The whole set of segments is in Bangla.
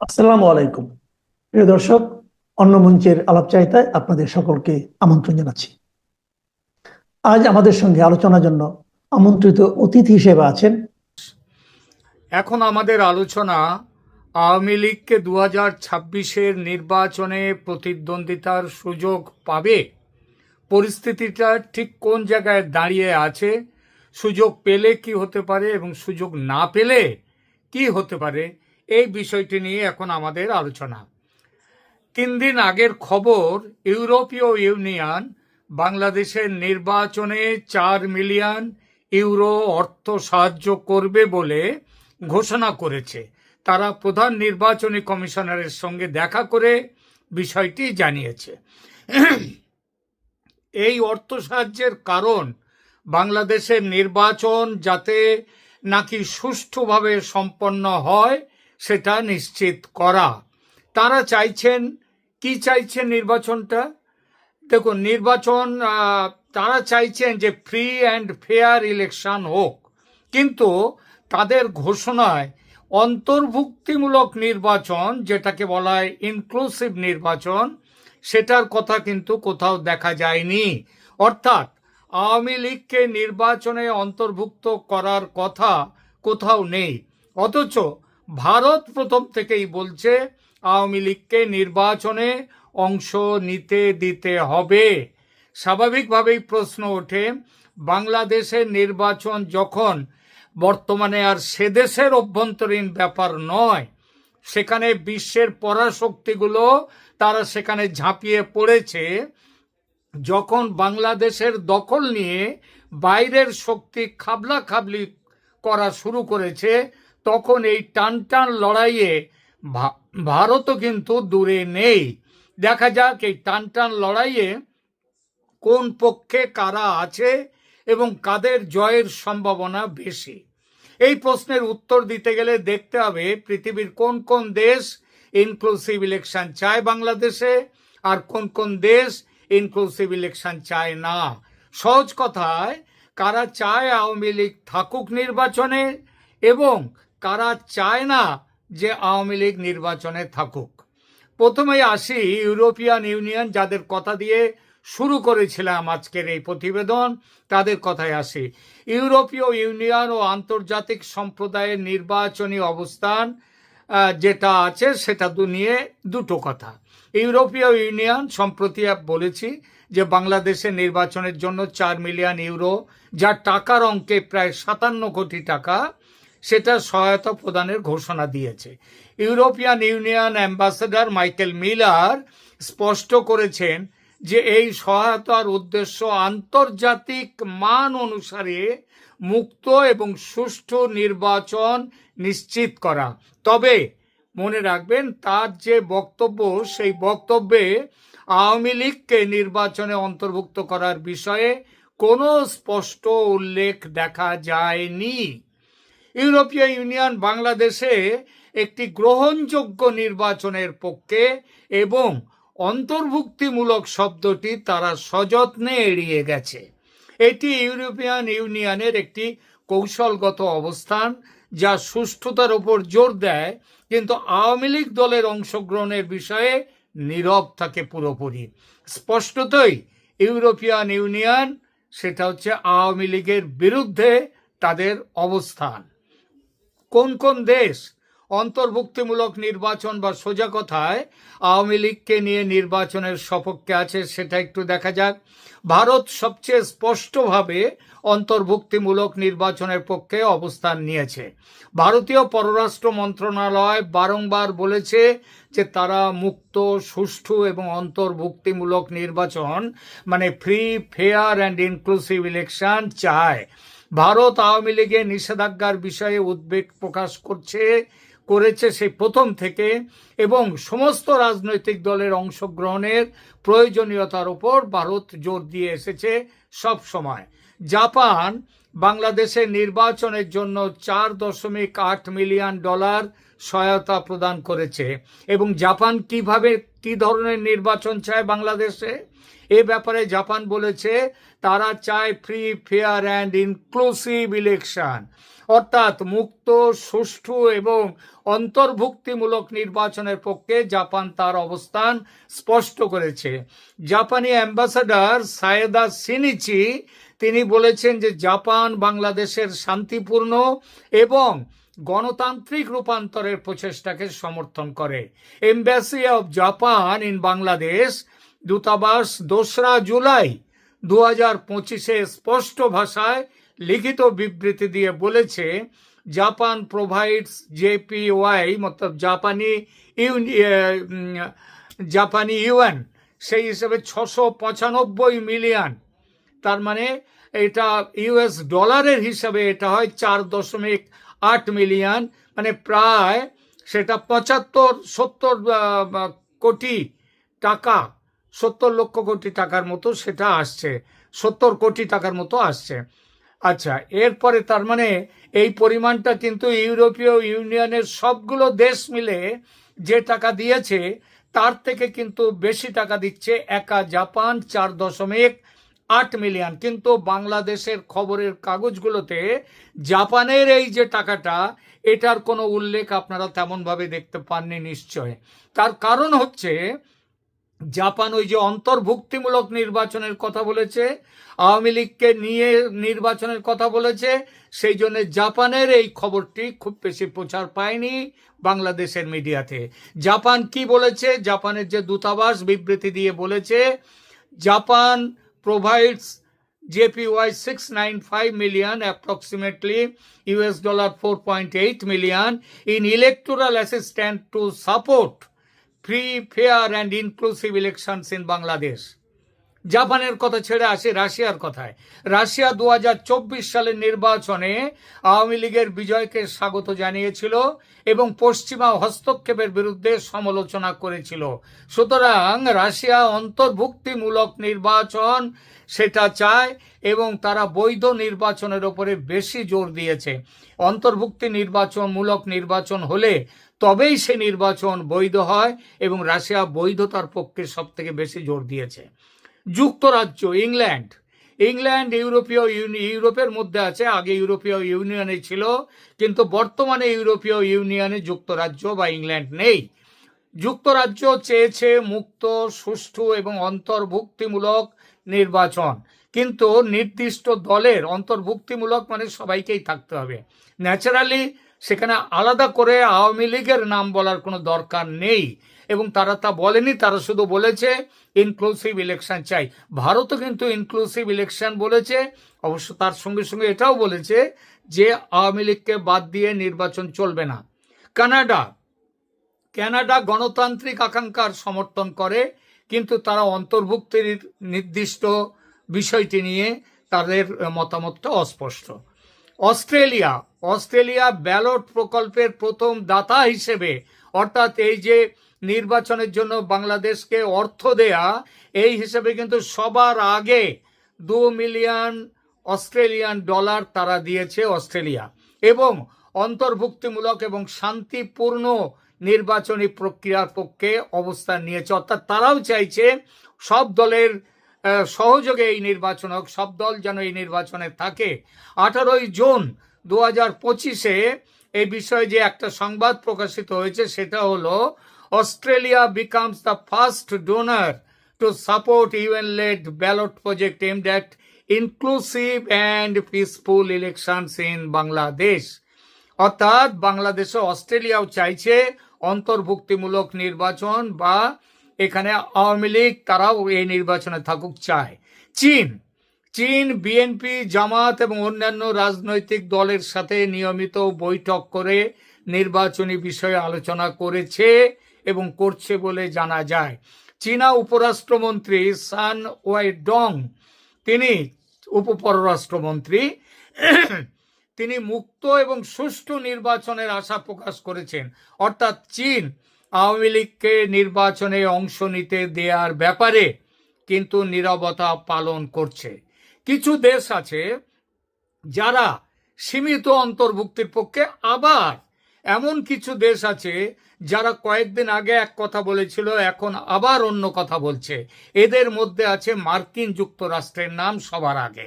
আসসালামু আলাইকুম। প্রিয় দর্শক, অন্য মঞ্চের আলাপচারিতায় আপনাদের সকলকে আমন্ত্রণ জানাচ্ছি। আজ আমাদের সঙ্গে আলোচনার জন্য আমন্ত্রিত অতিথি হিসেবে আছেন। এখন আমাদের আলোচনা আওয়ামী লীগকে দু হাজার ছাব্বিশের নির্বাচনে প্রতিদ্বন্দ্বিতার সুযোগ পাবে, পরিস্থিতিটা ঠিক কোন জায়গায় দাঁড়িয়ে আছে, সুযোগ পেলে কি হতে পারে এবং সুযোগ না পেলে কি হতে পারে এই বিষয়টি নিয়ে এখন আমাদের আলোচনা। তিন দিন আগের খবর, ইউরোপীয় ইউনিয়ন বাংলাদেশের নির্বাচনে চার মিলিয়ন ইউরো অর্থ সাহায্য করবে বলে ঘোষণা করেছে। তারা প্রধান নির্বাচনী কমিশনারের সঙ্গে দেখা করে বিষয়টি জানিয়েছে। এই অর্থ সাহায্যের কারণ, বাংলাদেশের নির্বাচন যাতে নাকি সুষ্ঠুভাবে সম্পন্ন হয় সেটা নিশ্চিত করা। তারা চাইছেন, কি চাইছেন নির্বাচনটা? দেখুন, নির্বাচন তারা চাইছেন যে ফ্রি অ্যান্ড ফেয়ার ইলেকশন হোক। কিন্তু তাদের ঘোষণায় অন্তর্ভুক্তিমূলক নির্বাচন, যেটাকে বলা হয় ইনক্লুসিভ নির্বাচন, সেটার কথা কিন্তু কোথাও দেখা যায়নি। অর্থাৎ আওয়ামী লীগকে নির্বাচনে অন্তর্ভুক্ত করার কথা কোথাও নেই। অথচ ভারত প্রথম থেকেই বলছে, আওয়ামী লীগকে নির্বাচনে অংশ নিতে দিতে হবে। স্বাভাবিকভাবেই প্রশ্ন ওঠে, বাংলাদেশের নির্বাচন যখন, বর্তমানে আর সে দেশের অভ্যন্তরীণ ব্যাপার নয়। সেখানে বিশ্বের পরাশক্তিগুলো তারা সেখানে ঝাঁপিয়ে পড়েছে। যখন বাংলাদেশের দখল নিয়ে বাইরের শক্তি খাবলা খাবলি করা শুরু করেছে তখন এই টান টান লড়াইয়ে ভারতও কিন্তু দূরে নেই। দেখা যাক এই টান টান লড়াইয়ে কোন পক্ষে কারা আছে এবং কাদের জয়ের সম্ভাবনা বেশি। এই প্রশ্নের উত্তর দিতে গেলে দেখতে হবে পৃথিবীর কোন কোন দেশ ইনক্লুসিভ ইলেকশন চায় বাংলাদেশে আর কোন কোন দেশ ইনক্লুসিভ ইলেকশন চায় না। সহজ কথায়, কারা চায় আওয়ামী লীগ থাকুক নির্বাচনে এবং কারা চায় না যে আওয়ামী লীগ নির্বাচনে থাকুক? প্রথমেই আসি ইউরোপিয়ান ইউনিয়ন, যাদের কথা দিয়ে শুরু করেছিলাম আজকের এই প্রতিবেদন, তাদের কথায় আসি। ইউরোপীয় ইউনিয়ন ও আন্তর্জাতিক সম্প্রদায়ের নির্বাচনী অবস্থান যেটা আছে সেটা নিয়ে দুটো কথা। ইউরোপীয় ইউনিয়ন, সম্প্রতি বলেছি যে বাংলাদেশের নির্বাচনের জন্য চার মিলিয়ন ইউরো যা টাকার অঙ্কে প্রায় সাতান্ন কোটি টাকা সেটা সহায়তা প্রদানের ঘোষণা দিয়েছে। European Union ambassador Michael Miller স্পষ্ট করেছেন যে এই সহায়তার উদ্দেশ্য আন্তর্জাতিক মান অনুসারে মুক্ত এবং সুষ্ঠু নির্বাচন নিশ্চিত করা। তবে মনে রাখবেন, তার যে বক্তব্য, সেই বক্তব্যে আওয়ামী লীগকে নির্বাচনে অন্তর্ভুক্ত করার বিষয়ে কোনো স্পষ্ট উল্লেখ দেখা যায়নি। ইউরোপীয় ইউনিয়ন বাংলাদেশে একটি গ্রহণযোগ্য নির্বাচনের পক্ষে এবং অন্তর্ভুক্তিমূলক শব্দটি তারা সযত্নে এড়িয়ে গেছে। এটি ইউরোপিয়ান ইউনিয়নের একটি কৌশলগত অবস্থান যা সুষ্ঠুতার উপর জোর দেয়, কিন্তু আওয়ামী লীগ দলের অংশগ্রহণের বিষয়ে নীরব থাকে পুরোপুরি। স্পষ্টতই ইউরোপিয়ান ইউনিয়ন, সেটা হচ্ছে আওয়ামী লীগের বিরুদ্ধে তাদের অবস্থান। কোন কোন দেশ অন্তর্ভুক্তিমূলক নির্বাচন বা সোজা কথায় আওয়ামী লীগকে নিয়ে নির্বাচনের সপক্ষে আছে সেটা একটু দেখা যাক। ভারত সবচেয়ে স্পষ্টভাবে অন্তর্ভুক্তিমূলক নির্বাচনের পক্ষে অবস্থান নিয়েছে। ভারতীয় পররাষ্ট্র মন্ত্রণালয় বারংবার বলেছে যে তারা মুক্ত, সুষ্ঠু এবং অন্তর্ভুক্তিমূলক নির্বাচন মানে free fair and inclusive election চায়। ভারত আওয়ামী লীগের নিষেধাজ্ঞার বিষয়ে উদ্বেগ প্রকাশ করছে, করেছে সেই প্রথম থেকে এবং সমস্ত রাজনৈতিক দলের অংশগ্রহণের প্রয়োজনীয়তার উপর ভারত জোর দিয়ে এসেছে সব সময়। জাপান বাংলাদেশের নির্বাচনের জন্য চার দশমিক আট মিলিয়ন ডলার সহায়তা প্রদান করেছে। এবং জাপান কীভাবে কি ধরনের নির্বাচন চায় বাংলাদেশে? এ ব্যাপারে জাপান বলেছে, তারা চায় free fair and inclusive election অর্থাৎ মুক্ত, সুষ্ঠু এবং অন্তর্ভুক্তিমূলক নির্বাচনের পক্ষে জাপান তার অবস্থান স্পষ্ট করেছে। জাপানি অ্যাম্বাসাডার সায়েদা সিনিচি, তিনি বলেছেন যে জাপান বাংলাদেশের শান্তিপূর্ণ এবং গণতান্ত্রিক রূপান্তরের প্রচেষ্টাকে সমর্থন করে। Embassy of Japan in Bangladesh দূতাবাস দোসরা জুলাই দু হাজার পঁচিশে স্পষ্ট ভাষায় লিখিত বিবৃতি দিয়ে বলেছে, জাপান প্রোভাইডস জেপিওয়াই মতলব জাপানি জাপানি ইউএন সেই হিসেবে ছশো পঁচানব্বই মিলিয়ন। তার মানে এটা ইউএস ডলারের হিসাবে এটা হয় চার দশমিক আট মিলিয়ন মানে প্রায় সেটা পঁচাত্তর, সত্তর কোটি টাকা, সত্তর লক্ষ কোটি টাকার মতো সেটা আসছে, সত্তর কোটি টাকার মতো আসছে। আচ্ছা এরপরে তার মানে এই পরিমাণটা কিন্তু ইউরোপীয় ইউনিয়নের সবগুলো দেশ মিলে যে টাকা দিয়েছে, তার থেকে কিন্তু বেশি টাকা দিচ্ছে একা জাপান চার দশমিক আট মিলিয়ন। কিন্তু বাংলাদেশের খবরের কাগজগুলোতে জাপানের এই যে টাকাটা, এটার কোনো উল্লেখ আপনারা তেমনভাবে দেখতে পাননি নিশ্চয়। তার কারণ হচ্ছে, জাপান ওই যে অন্তর্ভুক্তিমূলক নির্বাচনের কথা বলেছে, আওয়ামী লীগকে নিয়ে নির্বাচনের কথা বলেছে, সেই জন্য জাপানের এই খবরটি খুব বেশি প্রচার পায়নি বাংলাদেশের মিডিয়াতে। জাপান কি বলেছে? জাপানের যে দূতাবাস বিবৃতি দিয়ে বলেছে, Japan provides JPY 695 million, approximately US dollar 4.8 million, in electoral assistance to support free, fair, and inclusive elections in Bangladesh. জাপানের কথা ছেড়ে আসি, রাশিয়ার কথায়। রাশিয়া দু সালের নির্বাচনে আওয়ামী লীগের বিজয়কে স্বাগত জানিয়েছিল এবং পশ্চিমা হস্তক্ষেপের বিরুদ্ধে সমালোচনা করেছিল। সুতরাং রাশিয়া অন্তর্ভুক্তিমূলক নির্বাচন, সেটা চায় এবং তারা বৈধ নির্বাচনের উপরে বেশি জোর দিয়েছে। অন্তর্ভুক্তি নির্বাচনমূলক নির্বাচন হলে তবেই সে নির্বাচন বৈধ হয় এবং রাশিয়া বৈধতার পক্ষে সব থেকে বেশি জোর দিয়েছে। যুক্তরাজ্য, ইংল্যান্ড। ইংল্যান্ড ইউরোপীয় ইউরোপের মধ্যে আছে, আগে ইউরোপীয় ইউনিয়নে ছিল, কিন্তু বর্তমানে ইউরোপীয় ইউনিয়নে যুক্তরাজ্য বা ইংল্যান্ড নেই। যুক্তরাজ্য চেয়েছে মুক্ত, সুষ্ঠু এবং অন্তর্ভুক্তিমূলক নির্বাচন। কিন্তু নির্দিষ্ট দলের অন্তর্ভুক্তিমূলক মানে সবাইকেই থাকতে হবে। ন্যাচারালি সেখানে আলাদা করে আওয়ামী লীগের নাম বলার কোনো দরকার নেই। এবং তারা তা বলেনি, তারা শুধু বলেছে ইনক্লুসিভ ইলেকশন চাই। ভারতও কিন্তু ইনক্লুসিভ ইলেকশন বলেছে। অবশ্য তার সঙ্গে সঙ্গে এটাও বলেছে যে আওয়ামী লীগকে বাদ দিয়ে নির্বাচন চলবে না। কানাডা। কানাডা গণতান্ত্রিক আকাঙ্ক্ষার সমর্থন করে, কিন্তু তারা অন্তর্ভুক্তির নির্দিষ্ট বিষয়টি নিয়ে তাদের মতামতটা অস্পষ্ট। অস্ট্রেলিয়া অস্ট্রেলিয়া ব্যালট প্রকল্পের প্রথম দাতা হিসেবে, অর্থাৎ এই যে নির্বাচনের জন্য বাংলাদেশকে অর্থ দেয়া, এই হিসেবে কিন্তু সবার আগে দু মিলিয়ন অস্ট্রেলিয়ান ডলার তারা দিয়েছে অস্ট্রেলিয়া এবং অন্তর্ভুক্তিমূলক এবং শান্তিপূর্ণ নির্বাচনী প্রক্রিয়ার পক্ষে অবস্থান নিয়েছে। অর্থাৎ তারাও চাইছে সব দলের সহযোগে এই নির্বাচন হোক, সব দল যেন এই নির্বাচনে থাকে। আঠারোই জুন দু হাজার পঁচিশে এই বিষয়ে যে একটা সংবাদ প্রকাশিত হয়েছে, সেটা হলো, Australia becomes the first donor to support UN led ballot project aimed at inclusive and peaceful elections in Bangladesh অর্থাৎ বাংলাদেশে অস্ট্রেলিয়াও চাইছে অন্তর্ভুক্তিমূলক নির্বাচন বা এখানে আওয়ামী লীগ তারাও এই নির্বাচনে থাকুক চায়। চীন চীন বিএনপি জামাত এবং অন্যান্য রাজনৈতিক দলের সাথে নিয়মিত বৈঠক করে নির্বাচনী বিষয়ে আলোচনা করেছে এবং করছে বলে জানা যায়। চীনা উপরাষ্ট্রমন্ত্রী সান ওয়াই ডং তিনি উপপররাষ্ট্রমন্ত্রী তিনি মুক্ত এবং সুষ্ঠু নির্বাচনের আশা প্রকাশ করেছেন। অর্থাৎ চীন আওয়ামী লীগকে নির্বাচনে অংশ নিতে দেওয়ার ব্যাপারে কিন্তু নীরবতা পালন করছে। কিছু দেশ আছে যারা সীমিত অন্তর্ভুক্তির পক্ষে, আবার এমন কিছু দেশ আছে যারা কয়েকদিন আগে এক কথা বলেছিল, এখন আবার অন্য কথা বলছে। এদের মধ্যে আছে মার্কিন যুক্তরাষ্ট্রের নাম সবার আগে।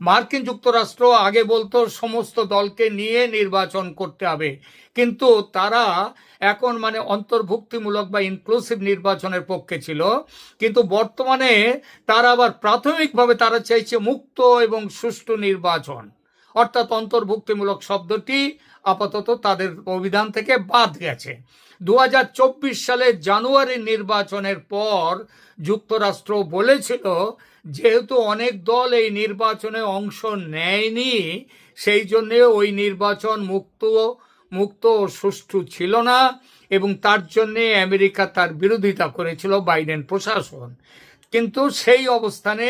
মার্কিন যুক্তরাষ্ট্র আগে বলতো সমস্ত দলকে নিয়ে নির্বাচন করতে হবে। কিন্তু তারা এখন মানে অন্তর্ভুক্তিমূলক বা ইনক্লুসিভ নির্বাচনের পক্ষে ছিল। কিন্তু বর্তমানে তারা আবার প্রাথমিকভাবে তারা চাইছে মুক্ত এবং সুষ্ঠু নির্বাচন। অর্থাৎ অন্তর্ভুক্তিমূলক শব্দটি আপাতত তাদের অভিধান থেকে বাদ গেছে। দু হাজার চব্বিশ সালে জানুয়ারি নির্বাচনের পর যুক্তরাষ্ট্র বলেছিল যেহেতু অনেক দল এই নির্বাচনে অংশ নেয়নি, সেই জন্য ওই নির্বাচন মুক্ত মুক্ত ও সুষ্ঠু ছিল না এবং তার জন্য আমেরিকা তার বিরোধিতা করেছিল বাইডেন প্রশাসন। কিন্তু সেই অবস্থানে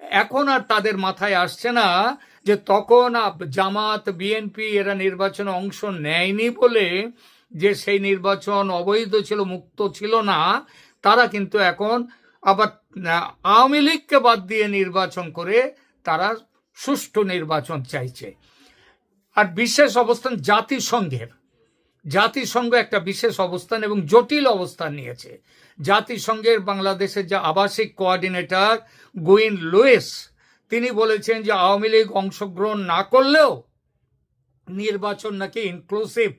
এখন আর তাদের মাথায় আসছে না যে তখন জামাত, বিএনপি এরা নির্বাচনে অংশ নেয়নি বলে যে সেই নির্বাচন অবৈধ ছিল, মুক্ত ছিল না, তারা কিন্তু এখন আবার আওয়ামী লীগকে বাদ দিয়ে নির্বাচন করে তারা সুষ্ঠু নির্বাচন চাইছে। আর বিশেষ অবস্থান জাতিসংঘের। জাতিসংঘ একটা বিশেষ অবস্থান এবং জটিল অবস্থান নিয়েছে। জাতিসংঘের বাংলাদেশের যে আবাসিক কোঅর্ডিনেটর গুইন লুইস, তিনি বলেছেন যে আওয়ামী লীগ অংশগ্রহণ না করলেও নির্বাচন নাকি ইনক্লুসিভ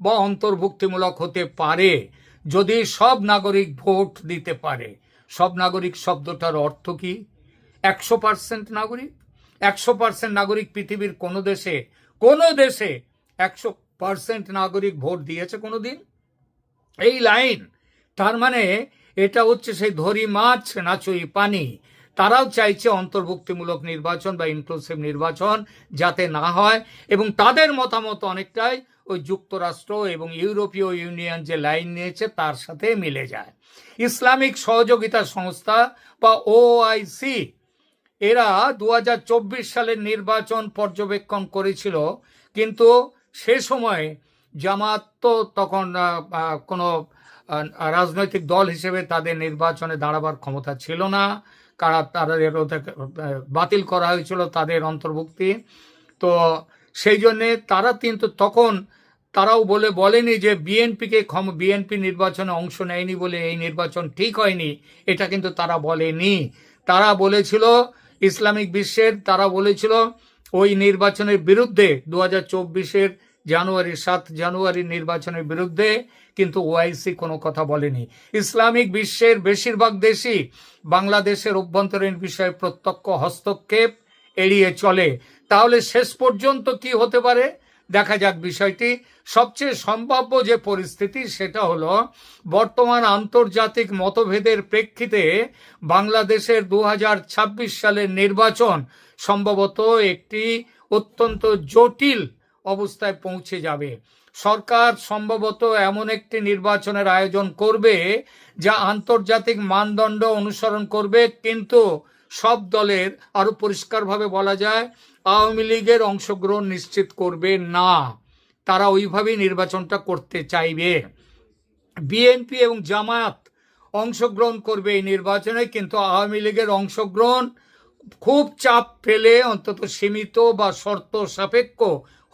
বা অন্তর্ভুক্তিমূলক হতে পারে, যদি সব নাগরিক ভোট দিতে পারে। সব নাগরিক শব্দটার অর্থ কি? একশো পার্সেন্ট নাগরিক? একশো পার্সেন্ট নাগরিক পৃথিবীর কোনো দেশে কোনো দেশে একশো পার্সেন্ট নাগরিক ভোট দিয়েছে কোনো দিন এই লাইন, তার মানে এটা হচ্ছে সেই ধরি মাছ নাচুই পানি। তারাও চাইছে অন্তর্ভুক্তিমূলক নির্বাচন বা ইনক্লুসিভ নির্বাচন যাতে না হয় এবং তাদের মতামত অনেকটাই ওই যুক্তরাষ্ট্র এবং ইউরোপীয় ইউনিয়ন যে লাইন নিয়েছে, তার সাথে মিলে যায়। ইসলামিক সহযোগিতা সংস্থা বা ওআইসি এরা দু হাজার চব্বিশ সালের নির্বাচন পর্যবেক্ষণ করেছিল, কিন্তু সে সময় জামাত তো তখন কোনো রাজনৈতিক দল হিসেবে তাদের নির্বাচনে দাঁড়াবার ক্ষমতা ছিল না। কারা তাদের বাতিল করা হয়েছিল তাদের অন্তর্ভুক্তি। তো সেই জন্যে তারা কিন্তু তখন তারাও বলে, বলেনি যে বিএনপিকে ক্ষম, বিএনপি নির্বাচনে অংশ নেয়নি বলে এই নির্বাচন ঠিক হয়নি। এটা কিন্তু তারা বলেনি। তারা বলেছিল, ইসলামিক বিশ্বের তারা বলেছিল, ওই নির্বাচনের বিরুদ্ধে দু হাজার চব্বিশের জানুয়ারি, সাত জানুয়ারি নির্বাচনের বিরুদ্ধে কিন্তু ওআইসি কোনো কথা বলেনি। ইসলামিক বিশ্বের বেশিরভাগ দেশই বাংলাদেশের অভ্যন্তরীণ বিষয়ে প্রত্যক্ষ হস্তক্ষেপ এড়িয়ে চলে। তাহলে শেষ পর্যন্ত কি হতে পারে? দেখা যাক বিষয়টি। সবচেয়ে সম্ভাব্য যে পরিস্থিতি সেটা হলো বর্তমান আন্তর্জাতিক মতভেদের প্রেক্ষিতে বাংলাদেশের দু হাজার ছাব্বিশ সালের নির্বাচন সম্ভবত একটি অত্যন্ত জটিল অবস্থায় পৌঁছে যাবে। সরকার সম্ভবত এমন একটি নির্বাচনের আয়োজন করবে যা আন্তর্জাতিক মানদণ্ড অনুসরণ করবে, কিন্তু সব দলের আরও পরিষ্কারভাবে বলা যায় আওয়ামী লীগের অংশগ্রহণ নিশ্চিত করবে না। তারা ওইভাবেই নির্বাচনটা করতে চাইবে। বিএনপি এবং জামায়াত অংশগ্রহণ করবে এই নির্বাচনে, কিন্তু আওয়ামী লীগের অংশগ্রহণ খুব চাপ ফেলে অন্তত সীমিত বা শর্ত সাপেক্ষ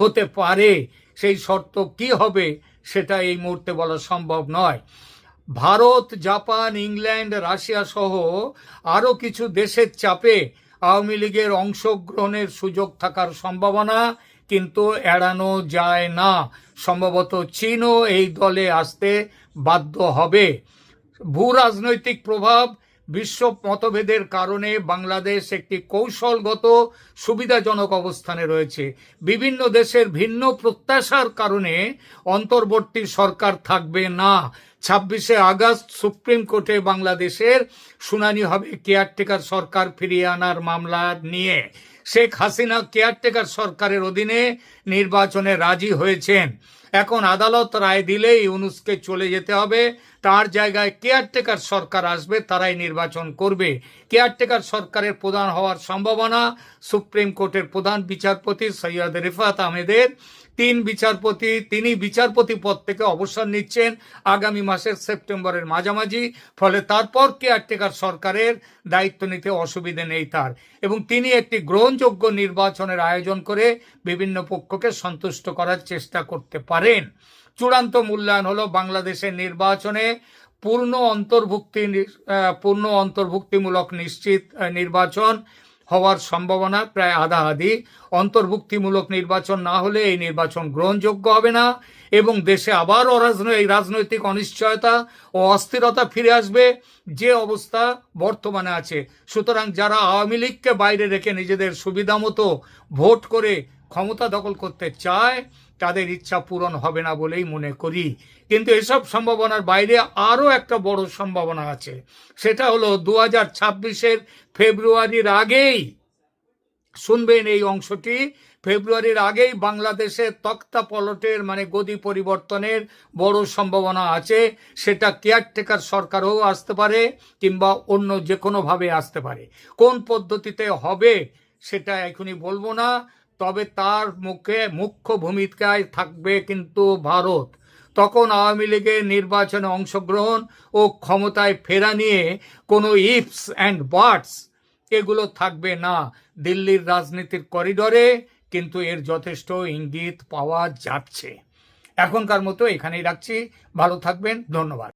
হতে পারে। সেই শর্ত কি হবে সেটা এই মুহূর্তে বলা সম্ভব নয়। ভারত, জাপান, ইংল্যান্ড, রাশিয়া সহ আরও কিছু দেশের চাপে আওয়ামী লীগের অংশগ্রহণের সুযোগ থাকার সম্ভাবনা কিন্তু এড়ানো যায় না। সম্ভবত চীনও এই দলে আসতে বাধ্য হবে। ভূ রাজনৈতিক প্রভাব, বিশ্ব মতভেদের কারণে বাংলাদেশ একটি কৌশলগত সুবিধাজনক অবস্থানে রয়েছে। বিভিন্ন দেশের ভিন্ন প্রত্যাশার কারণে অন্তর্বর্তী সরকার থাকবে না। ছাব্বিশে আগস্ট সুপ্রিম কোর্টে বাংলাদেশের শুনানি হবে কেয়ারটেকার সরকার ফিরিয়ে আনার মামলা নিয়ে। শেখ হাসিনা কেয়ারটেকার সরকারের অধীনে নির্বাচনে রাজি হয়েছেন। এখন আদালত রায় দিলে ইউনুসকে চলে যেতে হবে। তার জায়গায় কেয়ারটেকার সরকার আসবে, তারাই নির্বাচন করবে। কেয়ারটেকার সরকারের প্রধান হওয়ার সম্ভাবনা, সুপ্রিম কোর্টের প্রধান বিচারপতি সৈয়দ রিফাত আহমেদের তিন বিচারপতি, তিনি বিচারপতি পদ থেকে অবসর নিচ্ছেন আগামী মাসের সেপ্টেম্বরের মাঝামাঝি, ফলে তারপর কেয়ারটেকার সরকারের দায়িত্ব নিতে অসুবিধে নেই তার। এবং তিনি একটি গ্রহণযোগ্য নির্বাচনের আয়োজন করে বিভিন্ন পক্ষকে সন্তুষ্ট করার চেষ্টা করতে পারেন। চূড়ান্ত মূল্যায়ন হলো বাংলাদেশের নির্বাচনে পূর্ণ অন্তর্ভুক্তি পূর্ণ অন্তর্ভুক্তিমূলক নিশ্চিত নির্বাচন। হওয়ার সম্ভাবনা প্রায় আধা আধি অন্তর্ভুক্তিমূলক নির্বাচন না হলে এই নির্বাচন গ্রহণযোগ্য হবে না এবং দেশে আবার অরাজনৈতিক রাজনৈতিক অনিশ্চয়তা ও অস্থিরতা ফিরে আসবে। যে অবস্থা বর্তমানে আছে। সুতরাং যারা আওয়ামী লীগকে বাইরে রেখে নিজেদের সুবিধা মতো ভোট করে ক্ষমতা দখল করতে চায় তাদের ইচ্ছা পূরণ হবে না বলেই মনে করি। কিন্তু এসব সম্ভাবনার বাইরে আরও একটা বড় সম্ভাবনা আছে। সেটা হলো দু হাজার ছাব্বিশের ফেব্রুয়ারির আগেই শুনবেন এই অংশটি। ফেব্রুয়ারির আগেই বাংলাদেশের তক্তা পলটের মানে গদি পরিবর্তনের বড় সম্ভাবনা আছে। সেটা কেয়ারটেকার সরকারও আসতে পারে কিংবা অন্য যে কোনোভাবে আসতে পারে। কোন পদ্ধতিতে হবে সেটা এখনই বলব না। তবে তার মুখে মুখ্য ভূমিকায় থাকবে কিন্তু ভারত। তখন আওয়ামী লীগের নির্বাচনে অংশগ্রহণ ও ক্ষমতায় ফেরা নিয়ে কোনো ইফস অ্যান্ড বাটস এগুলো থাকবে না। দিল্লির রাজনীতির করিডরে কিন্তু এর যথেষ্ট ইঙ্গিত পাওয়া যাচ্ছে। এখনকার মতো এখানেই রাখছি। ভালো থাকবেন। ধন্যবাদ।